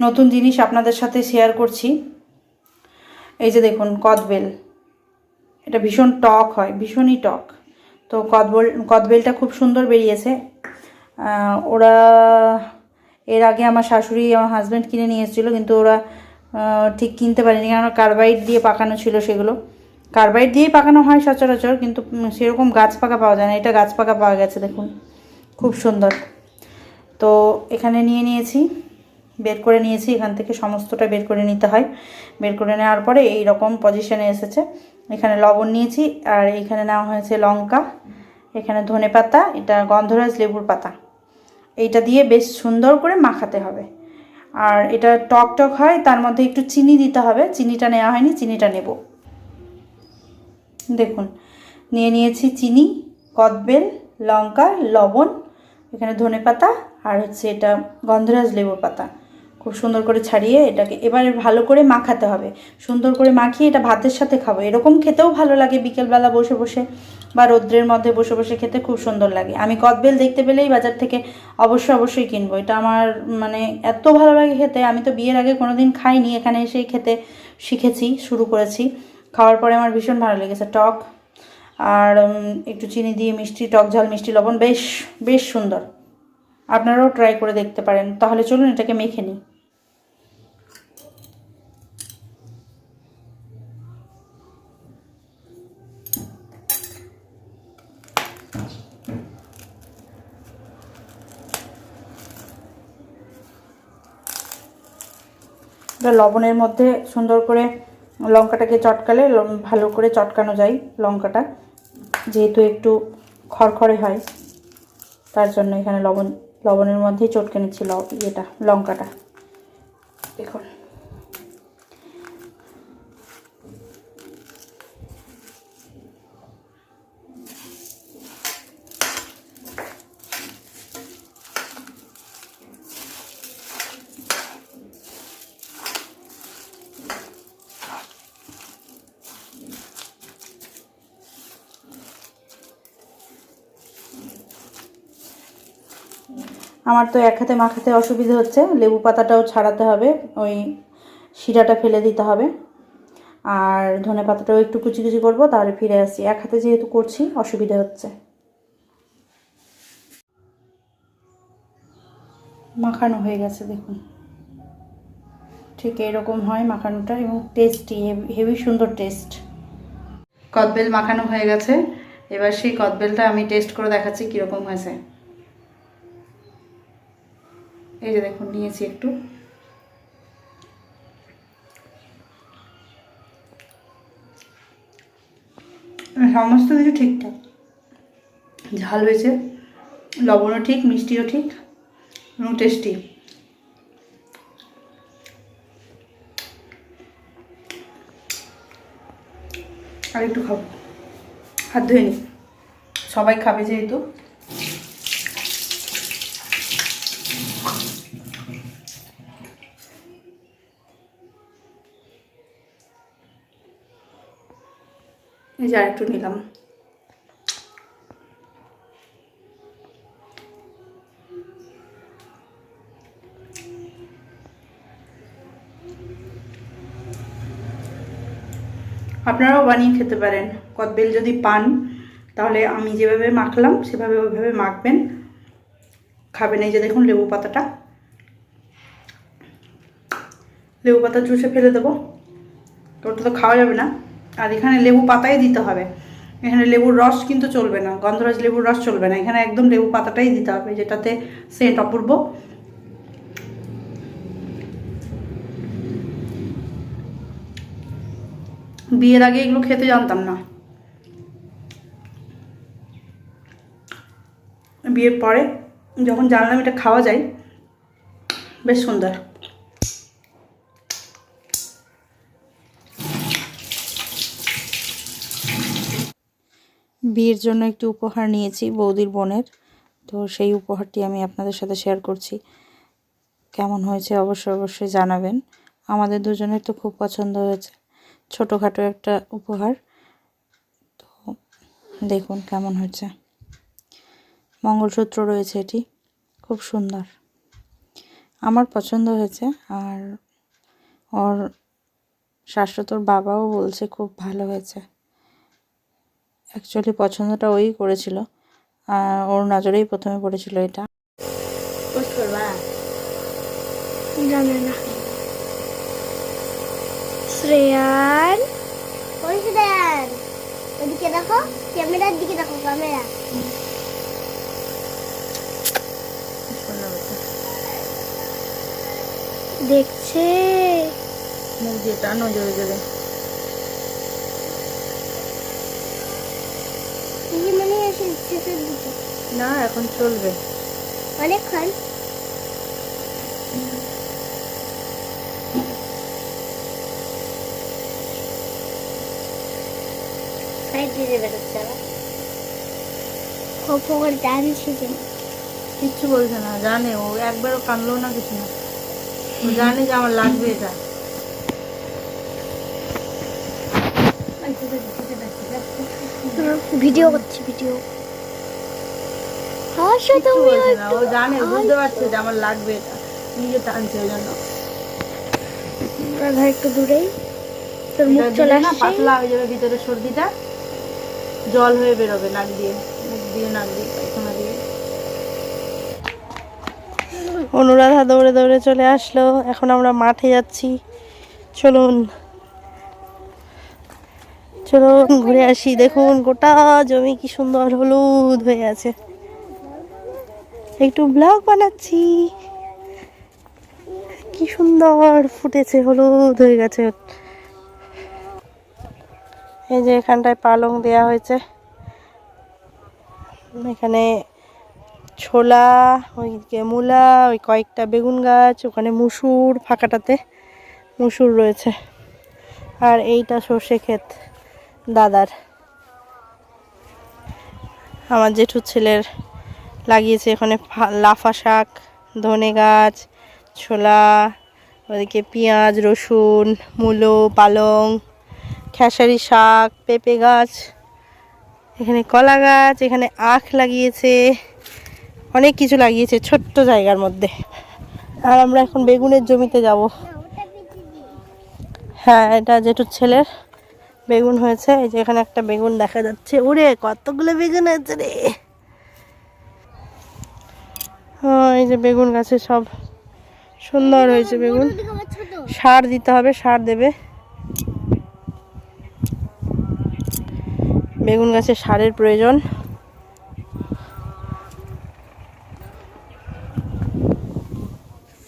নতুন জিনিস আপনাদের সাথে শেয়ার করছি। এই যে দেখুন কদবেল এটা ভীষণ টক হয়, ভীষণই টক। তো কদবেল কদবেলটা খুব সুন্দর বেরিয়েছে। ওরা এর আগে আমার শাশুড়ি, আমার হাজব্যান্ড কিনে নিয়ে এসেছিল, কিন্তু ওরা ঠিক কিনতে পারেনি কারণ কার্বাইড দিয়ে পাকানো ছিল সেগুলো। কার্বাইড দিয়েই পাকানো হয় সচরাচর, কিন্তু সেরকম গাছ পাকা পাওয়া যায় না। এটা গাছ পাকা পাওয়া গেছে, দেখুন। খুব সুন্দর। তো এখানে নিয়ে নিয়েছি। বের করে নিয়েছি, এখান থেকে সমস্তটা বের করে নিতে হয়। বের করে নেওয়ার পরে এই রকম পজিশনে এসেছে। এখানে লবণ নিয়েছি, আর এখানে নেওয়া হয়েছে লঙ্কা, এখানে ধনে পাতা, এটা গন্ধরাজ লেবুর পাতা। এইটা দিয়ে বেশ সুন্দর করে মাখাতে হবে। আর এটা টক টক হয়, তার মধ্যে একটু চিনি দিতে হবে। চিনিটা নেওয়া হয়নি, চিনিটা নেব। দেখুন, নিয়ে নিয়েছি চিনি, কদবেল, লঙ্কা, লবণ, এখানে ধনে পাতা, আর হচ্ছে এটা গন্ধরাজ লেবুর পাতা। খুব সুন্দর করে ছাড়িয়ে এটাকে, এবারে ভালো করে মাখাতে হবে। সুন্দর করে মাখিয়ে এটা ভাতের সাথে খাব। এরকম খেতেও ভালো লাগে বিকেলবেলা বসে বসে বা রৌদ্রের মধ্যে বসে বসে খেতে খুব সুন্দর লাগে। আমি কদবেল দেখতে পেলেই বাজার থেকে অবশ্যই অবশ্যই কিনবো। এটা আমার মানে এত ভালো লাগে খেতে, আমি তো বিয়ের আগে কোনোদিন খাইনি, এখানে এসেই খেতে শিখেছি, শুরু করেছি। খাওয়ার পরে আমার ভীষণ ভালো লেগেছে টক। আর একটু চিনি দিয়ে মিষ্টি, টক ঝাল, মিষ্টি, লবণ, বেশ বেশ সুন্দর। আপনারাও ট্রাই করে দেখতে পারেন। তাহলে চলুন এটাকে মেখে নিই। লবণের মধ্যে সুন্দর করে লঙ্কাটাকে চটকালে ভালো করে চটকানো যায় লঙ্কাটা। যেহেতু একটু খড়খড়ে হয়, তার জন্য এখানে লবণ লবণের মধ্যেই চটকে নিচ্ছি ইয়েটা, লঙ্কাটা। দেখুন। আমার তো এক হাতে মাখাতে অসুবিধে হচ্ছে। লেবু পাতাটাও ছাড়াতে হবে, ওই শিরাটা ফেলে দিতে হবে। আর ধনে পাতাটাও একটু কুচি কুচি করব, তাহলে ফিরে আসছি এক হাতে যেহেতু করছি, অসুবিধে হচ্ছে। মাখানো হয়ে গেছে, দেখুন। ঠিক এরকম হয় মাখানোটা, এবং টেস্টি হেভি সুন্দর টেস্ট কদবেল মাখানো হয়ে গেছে। এবার সেই কদবেলটা আমি টেস্ট করে দেখাচ্ছি কীরকম হয়েছে। এই যে দেখুন, নিয়েছি একটু। সমস্ত কিছু ঠিকঠাক। ঝাল হয়েছে, লবণও ঠিক, মিষ্টিও ঠিক, এবং টেস্টি আর একটু খাব। হাত ধুয়ে নি। সবাই খাবে যেহেতু। এই যে আরেকটু নিলাম। আপনারাও বানিয়ে খেতে পারেন। কদবেল যদি পান, তাহলে আমি যেভাবে মাখলাম, সেভাবে ওইভাবে মাখবেন। খাবেন এই যে দেখুন লেবু পাতাটা। লেবু পাতা চুষে ফেলে দেবো। ওটা তো খাওয়া যাবে না। আর এখানে লেবু পাতাই দিতে হবে। এখানে লেবুর রস কিন্তু চলবে না, গন্ধরাজ লেবুর রস চলবে না। এখানে একদম লেবু পাতাটাই দিতে হবে, যেটাতে সেন্ট অপূর্ব। বিয়ের আগে এগুলো খেতে জানতাম না। বিয়ের পরে যখন জানলাম এটা খাওয়া যায়, বেশ সুন্দর। বিয়ের জন্য একটি উপহার নিয়েছি বৌদির বোনের। তো সেই উপহারটি আমি আপনাদের সাথে শেয়ার করছি। কেমন হয়েছে অবশ্যই অবশ্যই জানাবেন। আমাদের দুজনের তো খুব পছন্দ হয়েছে। ছোটোখাটো একটা উপহার। তো দেখুন কেমন হয়েছে। মঙ্গলসূত্র রয়েছে এটি। খুব সুন্দর। আমার পছন্দ হয়েছে আর ওর শাশ্বতর বাবাও বলছে খুব ভালো হয়েছে। অ্যাকচুয়ালি পছন্দটা ওই করেছিল। ওর নজরেই প্রথমে পড়েছিল এটা। জানে না শ্রেয়ান? ওই দেন ওদিকে দেখো ক্যামেরার দিকে দেখো ক্যামেরা। দেখছে। মুখ দিয়ে টানো জোরে জোরে এই মানে এসে শেষের দিকে। না এখন চলবে। অনেকক্ষণ। কিচ্ছু বলছে না জানে। ও একবারও কানলো না কিছু না। ও জানে যে আমার লাগবে এটা। ভিডিও করছি ভিডিও। কিচ্ছু তুমি ও জানে বুঝতে পারছে যে আমার লাগবে এটা নিজে টানছে ওই জন্য। রাধা একটু দূরেই। তোর মুখ চলে আসছে। পাতলা হয়ে যাবে ভিতরে সর্দিটা। জল হয়ে বেরোবে নাক দিয়ে মুখ দিয়ে নাক দিয়ে পায়খানা দিয়ে। অনুরাধা দৌড়ে দৌড়ে চলে আসলো। এখন আমরা মাঠে যাচ্ছি। চলুন চলুন ঘুরে আসি। দেখুন গোটা জমি কি সুন্দর হলুদ হয়ে আছে। একটু ব্লগ বানাচ্ছি। কি সুন্দর ফুটেছে, হলুদ হয়ে গেছে। এই যে এখানটায় পালং দেয়া হয়েছে। এখানে ছোলা ওইদিকে মূলা, ওই কয়েকটা বেগুন গাছ, ওখানে মুসুর ফাঁকাটাতে মুসুর রয়েছে। আর এইটা সর্ষে ক্ষেত দাদার। আমার জেঠুর ছেলের লাগিয়েছে এখানে লাফা শাক, ধনে গাছ, ছোলা, ওদিকে পেঁয়াজ, রসুন, মূলো, পালং, খেসারি শাক, পেঁপে গাছ, এখানে কলা গাছ, এখানে আখ লাগিয়েছে, অনেক কিছু লাগিয়েছে ছোট্ট জায়গার মধ্যে। আর আমরা এখন বেগুনের জমিতে যাব। হ্যাঁ এটা জেঠুর ছেলের বেগুন হয়েছে। এই যে এখানে একটা বেগুন দেখা যাচ্ছে। ওরে, কতগুলো বেগুন আছে রে! এই যে বেগুন গাছে সব সুন্দর হয়েছে বেগুন। সার দিতে হবে, সার দেবে। বেগুন গাছে সারের প্রয়োজন।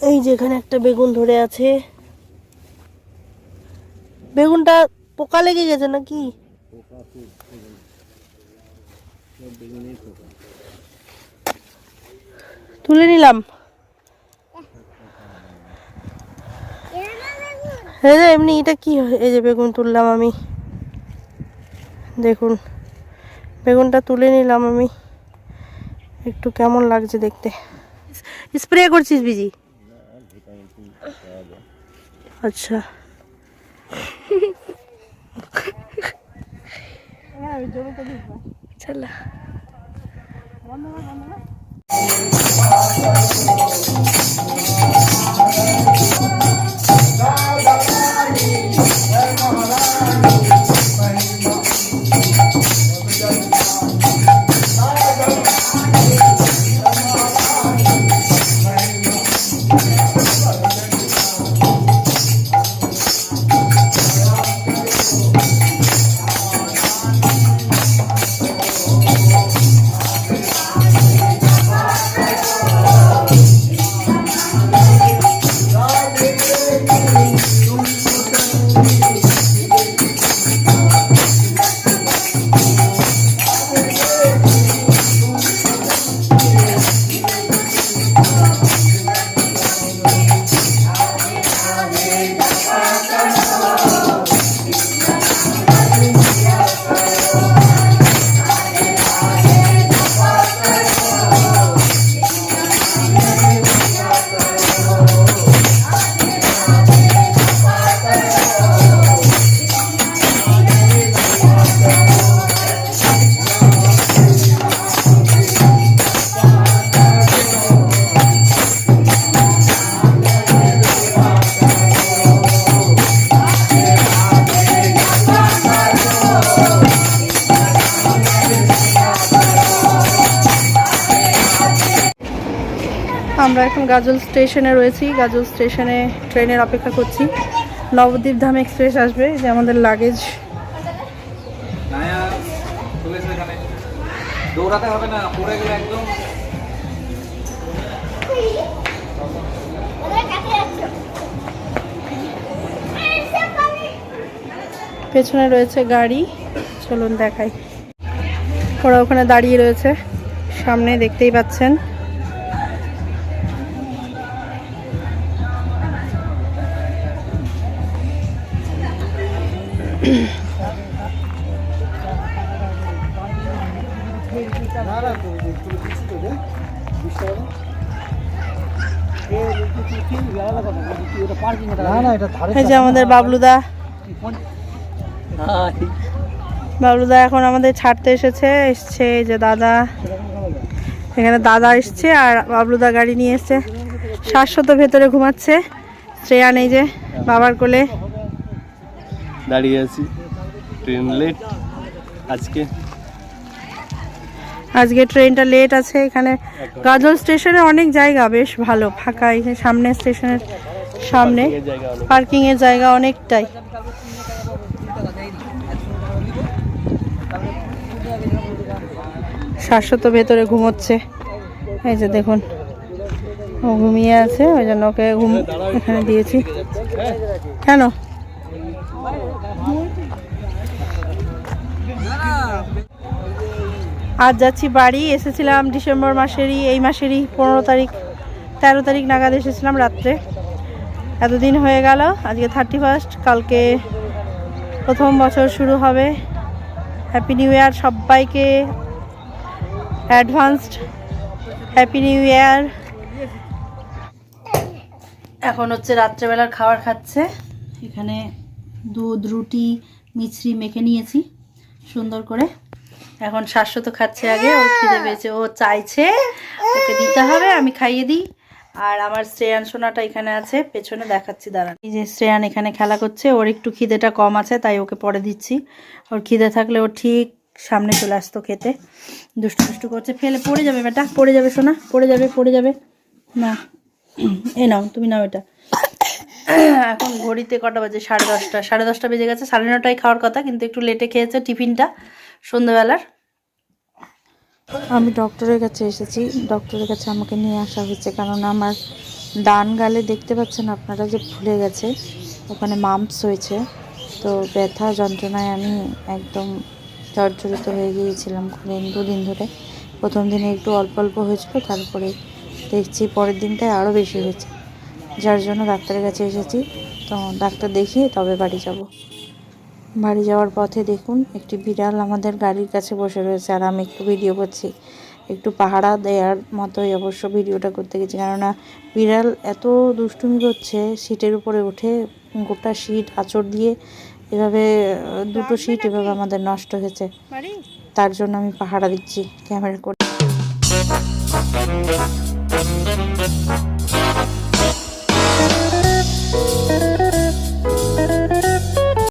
এই যেখানে একটা বেগুন ধরে আছে। বেগুনটা পোকা লেগে গেছে নাকি? তুলে নিলাম। এই যে এমনি এটা কি হয়? এই যে বেগুন তুললাম আমি। দেখুন বেগুনটা তুলে নিলাম আমি। একটু কেমন লাগছে দেখতে। স্প্রে করছিস বিজি? আচ্ছা। চলো। I'm এখন গাজল স্টেশনে রয়েছি। গাজল স্টেশনে ট্রেনের অপেক্ষা করছি। নবদ্বীপ ধাম এক্সপ্রেস আসবে যে আমাদের লাগেজ। দৌড়াতে হবে না পড়ে গেলে একদম। পেছনে রয়েছে গাড়ি। চলুন দেখাই। ওরা ওখানে দাঁড়িয়ে রয়েছে। সামনে দেখতেই পাচ্ছেন। যে আমাদের বাবলুদা। বাবলুদা এখন আমাদের ছাড়তে এসেছে, এসছে এই যে দাদা। এখানে দাদা এসছে আর বাবলুদা গাড়ি নিয়ে এসছে। শাশ্বত ভেতরে ঘুমাচ্ছে। শ্রেয়ান এই যে বাবার কোলে। দাঁড়িয়ে আছি। ট্রেন লেট আজকে আজকে ট্রেনটা লেট আছে এখানে। গাজল স্টেশনে অনেক জায়গা বেশ ভালো ফাঁকা এই সামনে স্টেশনের সামনে। এর জায়গা অনেক। পার্কিং এর জায়গা অনেকটাই। শাশ্বত ভেতরে ঘুমোচ্ছে। এই যে দেখুন ও ঘুমিয়ে আছে ওই জন্য ওকে ঘুম এখানে দিয়েছি। কেন? আজ যাচ্ছি বাড়ি, এসেছিলাম ডিসেম্বর মাসেরই, এই মাসেরই পনেরো তারিখ, তেরো তারিখ নাগাদ এসেছিলাম রাত্রে। এতদিন হয়ে গেল, আজকে থার্টি ফার্স্ট কালকে প্রথম বছর শুরু হবে। হ্যাপি নিউ ইয়ার সবাইকে অ্যাডভান্সড হ্যাপি নিউ ইয়ার এখন হচ্ছে রাত্রেবেলার খাবার খাচ্ছে। এখানে দুধ, রুটি, মিছরি মেখে নিয়েছি, সুন্দর করে। এখন শাশ্বত তো খাচ্ছে আগে, ওর খিদে পেয়েছে, ও চাইছে, ওকে দিতে হবে, আমি খাইয়ে দিই। আর আমার শ্রেয়ান সোনাটা এখানে আছে, পেছনে দেখাচ্ছি, দাঁড়ান। এই যে শ্রেয়ান এখানে খেলা করছে, ওর একটু খিদেটা কম আছে, তাই ওকে পরে দিচ্ছি। ওর খিদে থাকলে ও ঠিক সামনে চলে আসতো খেতে। দুষ্টু দুষ্টু করছে, ফেলে, পড়ে যাবে বেটা, পড়ে যাবে সোনা, পড়ে যাবে পড়ে যাবে। না, এ নাও, তুমি নাও এটা। এখন ঘড়িতে কটা বাজে? সাড়ে দশটা সাড়ে দশটা বেজে গেছে, সাড়ে নটায় খাওয়ার কথা, কিন্তু একটু লেটে খেয়েছে টিফিনটা। সন্ধ্যেবেলার? আমি ডক্টরের কাছে এসেছি। ডক্টরের কাছে আমাকে নিয়ে আসা হয়েছে। কারণ আমার ডান গালে দেখতে পাচ্ছেন আপনারা যে ফুলে গেছে, ওখানে মাম্পস হয়েছে। তো ব্যথা যন্ত্রণায় আমি একদম জর্জরিত হয়ে গিয়েছিলাম দিন দুদিন ধরে। প্রথম দিনে একটু অল্প অল্প হয়েছিল, তারপরে দেখছি পরের দিনটায় আরও বেশি হয়েছে। যার জন্য ডাক্তারের কাছে এসেছি। তো ডাক্তার দেখিয়ে তবে বাড়ি যাব। বাড়ি যাওয়ার পথে দেখুন একটি বিড়াল আমাদের গাড়ির কাছে বসে রয়েছে আর আমি একটু ভিডিও করছি। একটু পাহারা দেওয়ার মতোই অবশ্য ভিডিওটা করতে গেছি। কেননা বিড়াল এত দুষ্টুমি করছে সিটের উপরে উঠে গোটা সিট আঁচড় দিয়ে এভাবে দুটো সিট এভাবে আমাদের নষ্ট হয়েছে। তার জন্য আমি পাহারা দিচ্ছি ক্যামেরা করে।